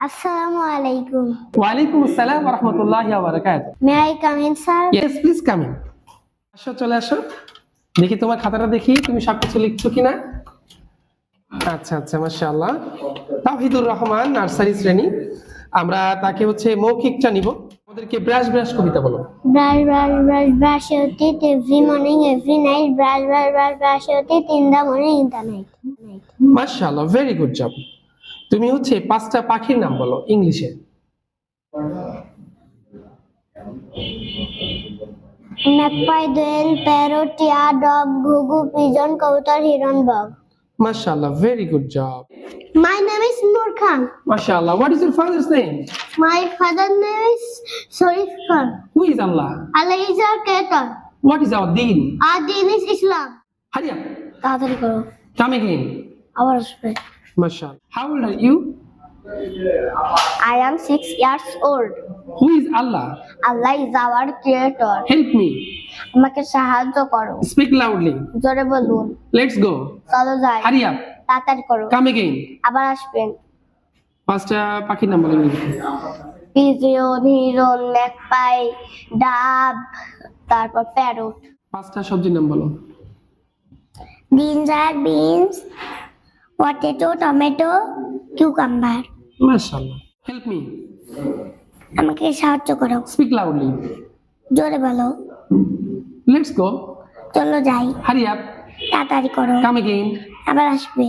Assalamu alaikum. ওয়ালাইকুম আসসালাম রহমতুল্লাহ বারাকাত May I come in, sir? Yes please come in আসো চলে আসো দেখি তোমার খাতাটা দেখি তুমি সবকিছু লিখছো কিনা আচ্ছা আচ্ছা মাশাআল্লাহ তাহিদুর রহমান নার্সারি শ্রেণি আমরা তাকে হচ্ছে মৌখিকটা নিব আমাদেরকে ব্রাশ ব্রাশ কবিতা বলো Brush, brush, brush, brush your teeth every morning, every night. Brush, brush, brush, brush your teeth in the morning, in the night. মাশাআল্লাহ ভেরি গুড জব তুমি হচ্ছে পাঁচটা পাখির নাম বলো ইংলিশে. মাশাআল্লাহ ভেরি গুড জব. মাশাআল্লাহ what is father's name. Who is Allah. What is our. হারিয়া তাড়াতাড়ি করো কাম আবার আসবে মাশাআল্লাহ। How old are you I am six years old. Who is Allah Allah is our creator. Help me. আমাকে সাহায্য করো। স্পিক লাউডলি জোরে বলুন। লেটস গো চলো যাই। হারি আপ তাড়াতাড়ি করো। কাম এগেইন আবার আসবেন। পাঁচটা পাখির নাম বলো ইংরেজিতে পিজিয়ন হিরন ম্যাকপাই ডাব তারপর প্যারট। পাঁচটা সবজির নাম বলো। আর বিনস পটেটো টমেটো কিউকাম্বার মাশাআল্লাহ। হেল্প মি আমাকে সাহায্য করো। স্পিক লাউডলি জোরে বলো। লেটস গো চলো যাই। হারি আপ তাড়াতাড়ি করো। কাম এগেইন আবার আসবে।